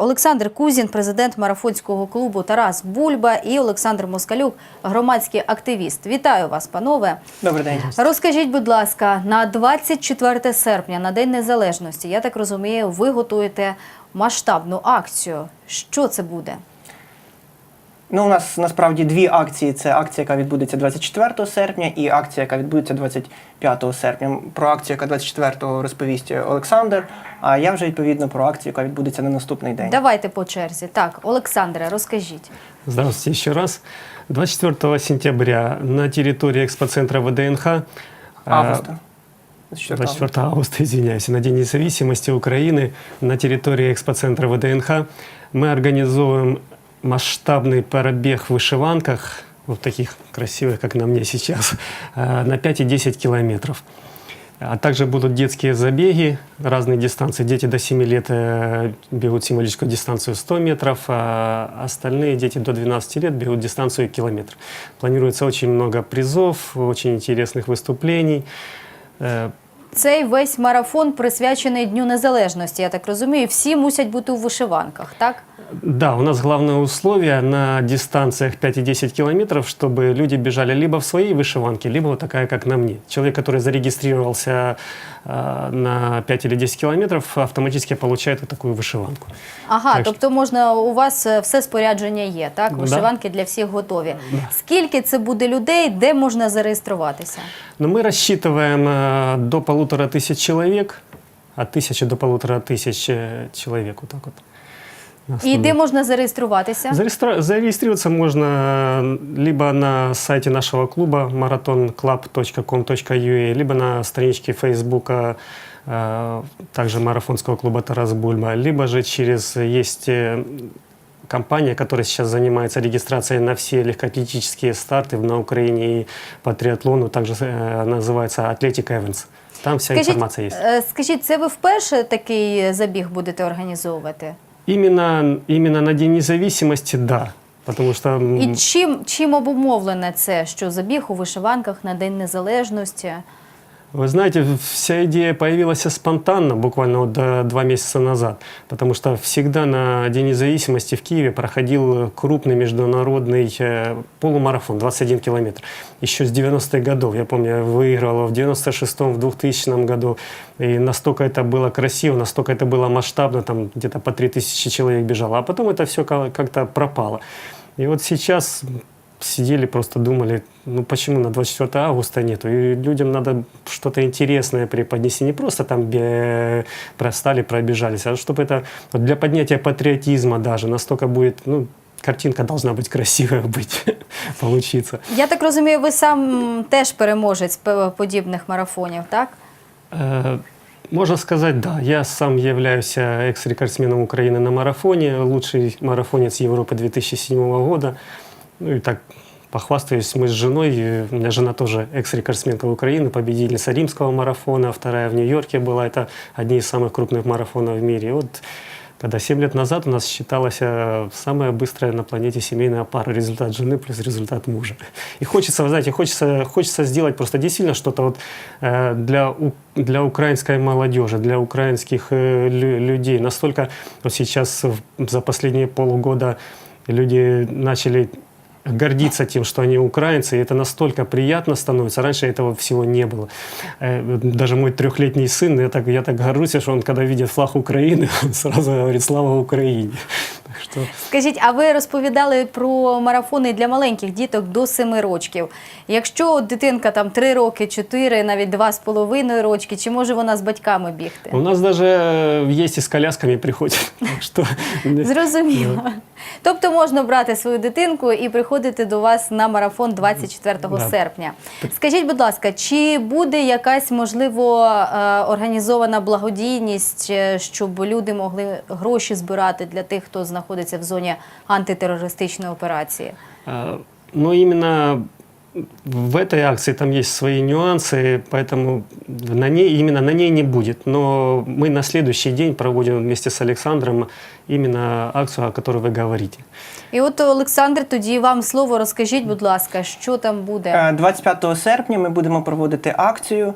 Олександр Кузін, президент марафонського клубу Тарас Бульба і Олександр Москалюк, громадський активіст. Вітаю вас, панове. Добрий день. Розкажіть, будь ласка, на 24 серпня, на День Незалежності, я так розумію, ви готуєте масштабну акцію. Що це буде? Ну, у нас насправді дві акції. Це акція, яка відбудеться 24 серпня, і акція, яка відбудеться 25 серпня. Про акцію, яка 24-го розповість Олександр. А я вже відповідно про акцію, яка відбудеться на наступний день. Давайте по черзі. Так, Олександре, розкажіть. Здравствуйте еще раз. 24 сентября на территории экспоцентра ВДНХ э, Августа. 24 24 августа, извиняюсь, на День независимости Украины на территории экспоцентра ВДНХ мы организуем масштабный пробег в вышиванках, вот таких красивых, как на мне сейчас, э, на 5 и 10 километров. А также будут детские забеги, разные дистанции. Дети до 7 лет э, бегут символическую дистанцию 100 метров, а остальные дети до 12 лет бегут дистанцию километр. Планируется очень много призов, очень интересных выступлений. Э, Цей весь марафон присвячений Дню Незалежності. Я так розумію. Всі мусять бути у вишиванках, так? Да, у нас главное условие на дистанциях 5 и 10 километров, чтобы люди бежали либо в своей вышиванке, либо вот такая, как на мне. Человек, который зарегистрировался э, на 5 или 10 километров, автоматически получает вот такую вышиванку. Ага, Так що- тобто можна у вас е, все спорядження є, так? Да. Вишиванки для всіх готові. Скільки це буде людей, де можна зареєструватися? Но мы рассчитываем э, до полутора тысяч человек, от тысячи до полутора тысяч э, человек, вот так вот. На І основном. де можна зареєструватися? Зарегистра- Зарегистрироваться можно э, либо на сайте нашего клуба maratonclub.com.ua, либо на страничке Фейсбука э, также марафонского клуба Тарас Бульба, либо же через есть э, компания, которая сейчас занимается регистрацией на все легкоатлетические старты на Украине и по триатлону, также э, называется Athletic Events. Там вся информация есть. е, скажіть, це ви вперше такий забіг будете організовувати? Именно, именно на День независимости, да. Потому что м, І чим, чим обумовлене це, що забіг у вишиванках на День Незалежності? Вы знаете, вся идея появилась спонтанно, буквально вот до- два месяца назад, потому что всегда на День независимости в Киеве проходил крупный международный э, полумарафон, 21 километр. Еще с 90-х годов, я помню, я выигрывал в 96-м, в 2000 году, и настолько это было красиво, настолько это было масштабно, там где-то по 3000 человек бежало, а потом это все как-то пропало. И вот сейчас сидели, просто думали, ну почему на 24 августа нету? И людям надо что-то интересное преподнести. Не просто там бе- простали, пробежались, а чтобы это вот для поднятия патриотизма даже настолько будет, ну, картинка должна быть красивая быть, получиться. Я так розумію, ви сам теж переможець п- подібних марафонів, так? Э, Можно сказать, да. Я сам являюсь э, экс-рекордсменом Украины на марафоне, лучший марафонец Европы 2007 года. Ну и так похвастаюсь, мы с женой, э, у меня жена тоже экс-рекордсменка Украины, победительница римского марафона, вторая в Нью-Йорке была, это одни из самых крупных марафонов в мире. И вот когда 7 лет назад у нас считалась э, самая быстрая на планете семейная пара, результат жены плюс результат мужа. И хочется, вы знаете, хочется, хочется сделать просто действительно что-то вот э, для, для украинской молодежи, для украинских лю- людей. Настолько вот сейчас за последние полгода люди начали гордиться тем, что они украинцы, и это настолько приятно становится. Раньше этого всего не было. Э, вот Даже мой трехлетний сын, я так, я так горжусь, что он, когда видит флаг Украины, он сразу говорит «Слава Украине!» Так что Скажіть, а ви розповідали про марафони для маленьких діток до 7 років. Якщо дитинка там 3 роки, 4, навіть 2,5 рочки, чи може вона з батьками бігти? у нас даже э, есть и с колясками приходят. Так что Зрозуміло. Тобто можна брати свою дитинку і приходити до вас на марафон 24 Да. серпня. Скажіть, будь ласка, чи буде якась можливо е, організована благодійність, е, щоб люди могли гроші збирати для тих, хто знаходиться в зоні антитерористичної операції? Ну Но именно в этой акции там есть свои нюансы, поэтому на ней, именно на ней не будет. Но мы на следующий день проводим вместе с Александром именно акцию, о которой вы говорите. І от Олександр, тоді вам слово розкажіть, будь ласка, що там буде? Е, 25 серпня ми будемо проводити акцію,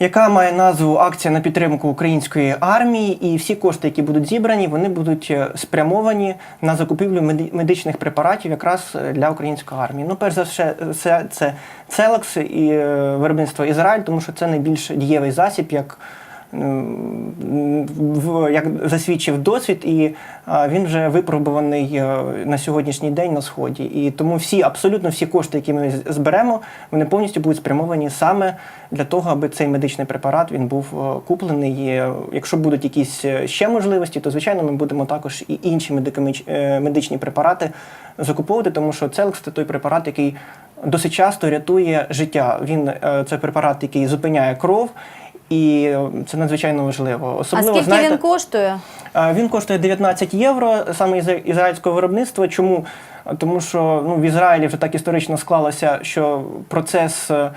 яка має назву Акція на підтримку української армії, і всі кошти, які будуть зібрані, вони будуть е, спрямовані на закупівлю меди- медичних препаратів якраз е, для української армії. Ну, перш за все, це, це Целекс і е, виробництво Ізраїль, тому що це найбільш дієвий засіб, як як засвідчив досвід, і він вже випробуваний е, на сьогоднішній день на сході. І тому всі, абсолютно всі кошти, які ми зберемо, вони повністю будуть спрямовані саме для того, аби цей медичний препарат він був е, куплений. І, е, якщо будуть якісь е, ще можливості, то звичайно ми будемо також і інші е, медичні препарати закуповувати, тому що Целекс це той препарат, який досить часто рятує життя. Він е, це препарат, який зупиняє кров. І це надзвичайно важливо. А Особливо скільки знаєте, він коштує? Він коштує 19 євро саме із ізраїльського виробництва. Чому? Тому що ну, в Ізраїлі вже так історично склалося, що процес е, а,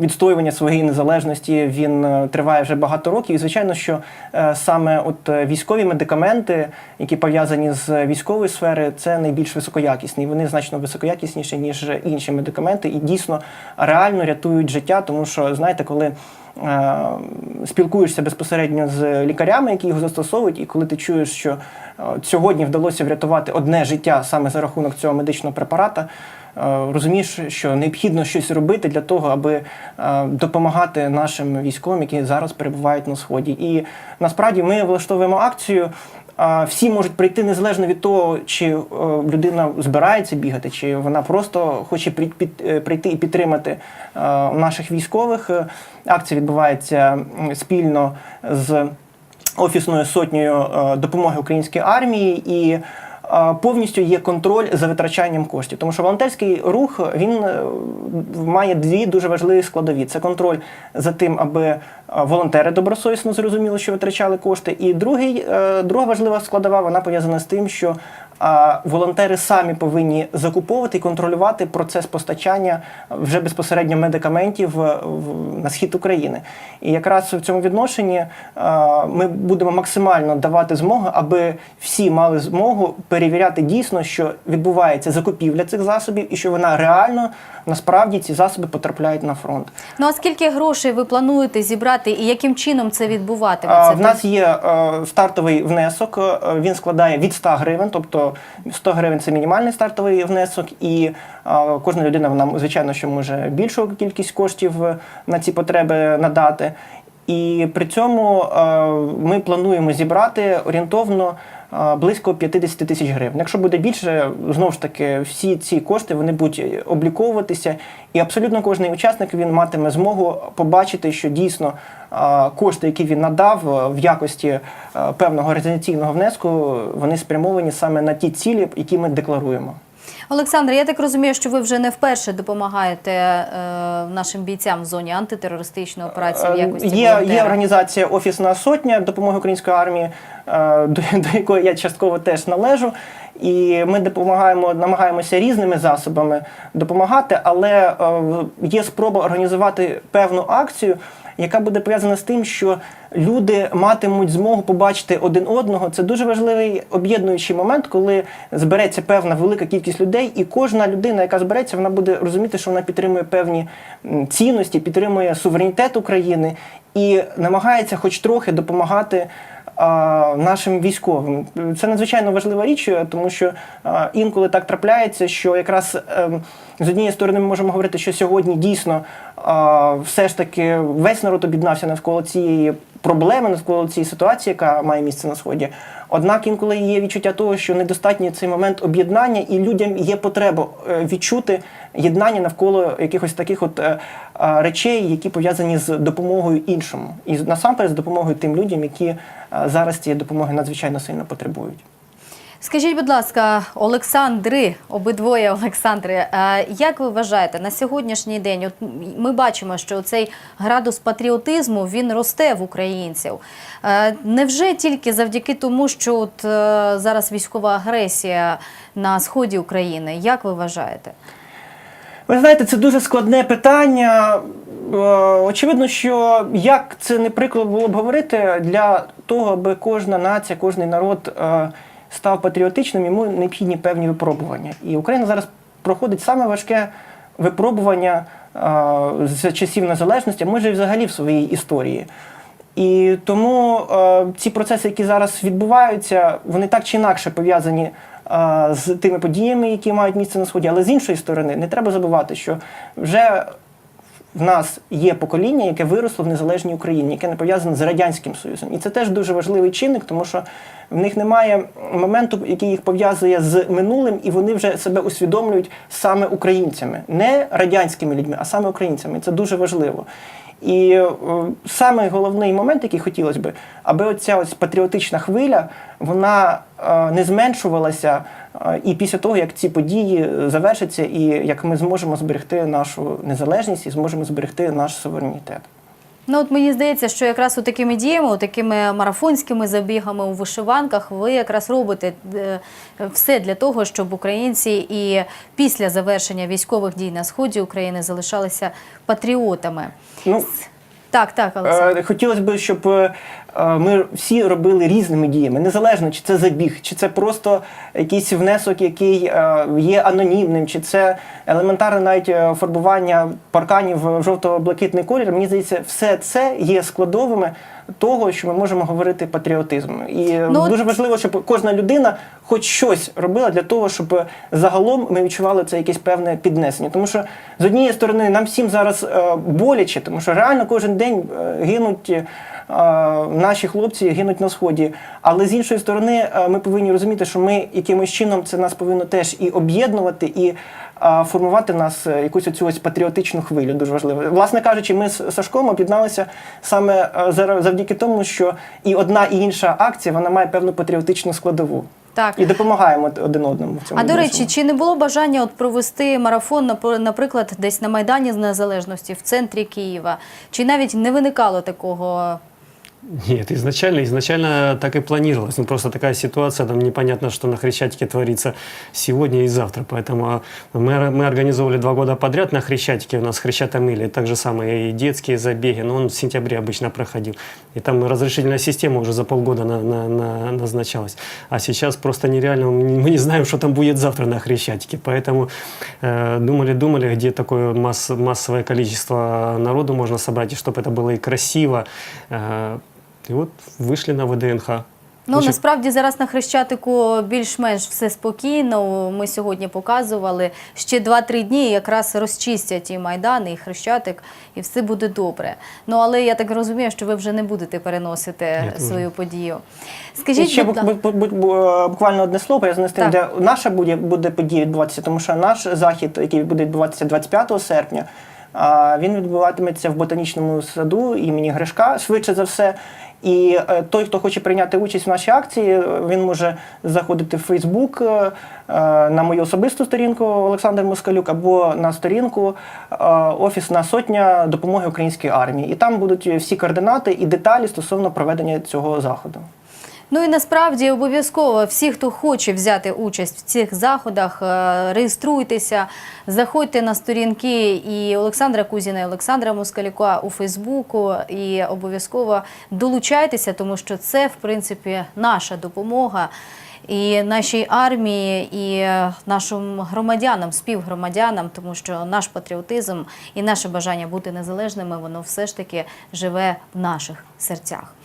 відстоювання своєї незалежності він е, триває вже багато років. І звичайно, що е, саме от е, військові медикаменти, які пов'язані з військовою сферою, це найбільш високоякісні. Вони значно високоякісніші ніж інші медикаменти, і дійсно реально рятують життя, тому що знаєте, коли спілкуєшся безпосередньо з лікарями, які його застосовують, і коли ти чуєш, що сьогодні вдалося врятувати одне життя саме за рахунок цього медичного препарата. Е, Розумієш, що необхідно щось робити для того, аби е, допомагати нашим військовим, які зараз перебувають на сході. І насправді ми влаштовуємо акцію. Всі можуть прийти незалежно від того, чи е, людина збирається бігати, чи вона просто хоче прийти і підтримати наших військових. Акція відбувається спільно з офісною сотнею допомоги українській армії і повністю є контроль за витрачанням коштів. Тому що волонтерський рух він е, має дві дуже важливі складові: це контроль за тим, аби е, волонтери добросовісно зрозуміли, що витрачали кошти. І другий, е, друга важлива складова вона пов'язана з тим, що волонтери самі повинні закуповувати і контролювати процес постачання вже безпосередньо медикаментів е, на схід України. І якраз в цьому відношенні е, ми будемо максимально давати змогу, аби всі мали змогу перевіряти дійсно, що відбувається закупівля цих засобів, і що вона реально насправді ці засоби потрапляють на фронт. Ну а скільки грошей ви плануєте зібрати і яким чином це відбуватиметься? В нас є е, стартовий внесок, він складає від 100 гривень, тобто 100 гривень це мінімальний стартовий внесок, і кожна людина вона звичайно що може більшу кількість коштів на ці потреби надати. І при цьому е, ми плануємо зібрати орієнтовно е, близько 50 тисяч гривень. Якщо буде більше, знову ж таки, всі ці кошти вони будуть обліковуватися, і абсолютно кожен учасник він матиме змогу побачити, що дійсно е, кошти, які він надав в якості певного організаційного внеску, вони спрямовані саме на ті цілі, які ми декларуємо. Олександр, я так розумію, що ви вже не вперше допомагаєте е, нашим бійцям в зоні антитерористичної операції в Е, якості Є, волонтера. є організація Офісна сотня допомоги української армії, е, до, до якої я частково теж належу. І ми допомагаємо, намагаємося різними засобами допомагати, але е, є спроба організувати певну акцію, яка буде пов'язана з тим, що люди матимуть змогу побачити один одного. Це дуже важливий об'єднуючий момент, коли збереться певна велика кількість людей, і кожна людина, яка збереться, вона буде розуміти, що вона підтримує певні цінності, підтримує суверенітет України і намагається хоч трохи допомагати. Нашим військовим це надзвичайно важлива річ, тому що інколи так трапляється, що якраз ем, з однієї сторони ми можемо говорити, що сьогодні дійсно все ж таки весь народ об'єднався навколо цієї проблеми, навколо цієї ситуації, яка має місце на сході. Однак інколи є відчуття того, що недостатній цей момент об'єднання, і людям є потреба е, відчути єднання навколо якихось таких от е, е, речей, які пов'язані з допомогою іншому, і насамперед з допомогою тим людям, які зараз цієї допомоги надзвичайно сильно потребують. Скажіть, будь ласка, Олександри, обидвоє Олександри, е, як ви вважаєте, на сьогоднішній день от ми бачимо, що цей градус патріотизму він росте в українців. Е, Невже тільки завдяки тому, що от е, зараз військова агресія на сході України? Як ви вважаєте? Ви знаєте, це дуже складне питання. Очевидно, що як це не прикро було б говорити, для того, аби кожна нація, кожен народ став патріотичним, йому необхідні певні випробування. І Україна зараз проходить саме важке випробування з часів незалежності, а може і взагалі в своїй історії. І тому ці процеси, які зараз відбуваються, вони так чи інакше пов'язані з тими подіями, які мають місце на сході. Але з іншої сторони, не треба забувати, що вже в нас є покоління, яке виросло в незалежній Україні, яке не пов'язане з радянським союзом, і це теж дуже важливий чинник, тому що в них немає моменту, який їх пов'язує з минулим, і вони вже себе усвідомлюють саме українцями, не радянськими людьми, а саме українцями. І Це дуже важливо. І е, саме головний момент, який хотілося б, аби оця ось патріотична хвиля вона е, не зменшувалася і після того, як ці події завершаться, і як ми зможемо зберегти нашу незалежність і зможемо зберегти наш суверенітет. Ну от мені здається, що якраз у такими діями, у такими марафонськими забігами у вишиванках, ви якраз робите е, все для того, щоб українці і після завершення військових дій на сході України залишалися патріотами. Ну, Так, так, Олександр. Е, Хотілося б, щоб е, е, ми всі робили різними діями, незалежно чи це забіг, чи це просто якийсь внесок, який е, є анонімним, чи це елементарне навіть е, фарбування парканів в жовто-блакитний колір. Мені здається, все це є складовими того, що ми можемо говорити патріотизм. І е, Ну, дуже важливо, щоб кожна людина хоч щось робила для того, щоб загалом ми відчували це якесь певне піднесення. Тому що з однієї сторони нам всім зараз боляче, тому що реально кожен день гинуть. Наші хлопці гинуть на сході, але з іншої сторони, е, ми повинні розуміти, що ми якимось чином це нас повинно теж і об'єднувати, і е, формувати в нас е, якусь оцю ось патріотичну хвилю. Дуже важливо. Власне кажучи, ми з Сашком об'єдналися саме завдяки тому, що і одна, і інша акція вона має певну патріотичну складову. Так. І допомагаємо один одному в цьому. А до речі, чи не було бажання от провести марафон, напр- наприклад, десь на Майдані з Незалежності в центрі Києва? Чи навіть не виникало такого? Нет, изначально, изначально так и планировалось. Ну, просто такая ситуация, там непонятно, что на Хрещатике творится сегодня и завтра. Поэтому а, мы, мы организовывали два года подряд на Хрещатике, у нас Хрещатомили, так же самое и детские забеги, но он в сентябре обычно проходил. И там разрешительная система уже за полгода на- на- на- назначалась. А сейчас просто нереально, мы не- знаем, что там будет завтра на Хрещатике. Поэтому э, думали-думали, где такое масс- массовое количество народу можно собрать, и чтобы это было и красиво. Э, и вот вышли на ВДНХ. Ну насправді зараз на Хрещатику більш-менш все спокійно. Ми сьогодні показували ще 2-3 дні якраз розчистять і Майдан, і Хрещатик, і все буде добре. Ну але я так розумію, що ви вже не будете переносити Ні, дуже. свою подію. І Скажіть, ще будь бук- ласка. бу- бу- бу- е, буквально одне слово пов'язане з тим, де наша буде, буде подія відбуватися, тому що наш захід, який буде відбуватися 25 серпня, а, він відбуватиметься в ботанічному саду імені Гришка, швидше за все. І е, той, хто хоче прийняти участь в нашій акції, е, він може заходити в Фейсбук е, на мою особисту сторінку Олександр Москалюк або на сторінку Офісна сотня допомоги українській армії. І там будуть всі координати і деталі стосовно проведення цього заходу. Ну і насправді обов'язково всі, хто хоче взяти участь в цих заходах, е, реєструйтеся, заходьте на сторінки і Олександра Кузіна, і Олександра Москалюка у Фейсбуку, і обов'язково долучайтеся, тому що це в принципі наша допомога. І нашій армії, і нашим громадянам, співгромадянам, тому що наш патріотизм і наше бажання бути незалежними, воно все ж таки живе в наших серцях.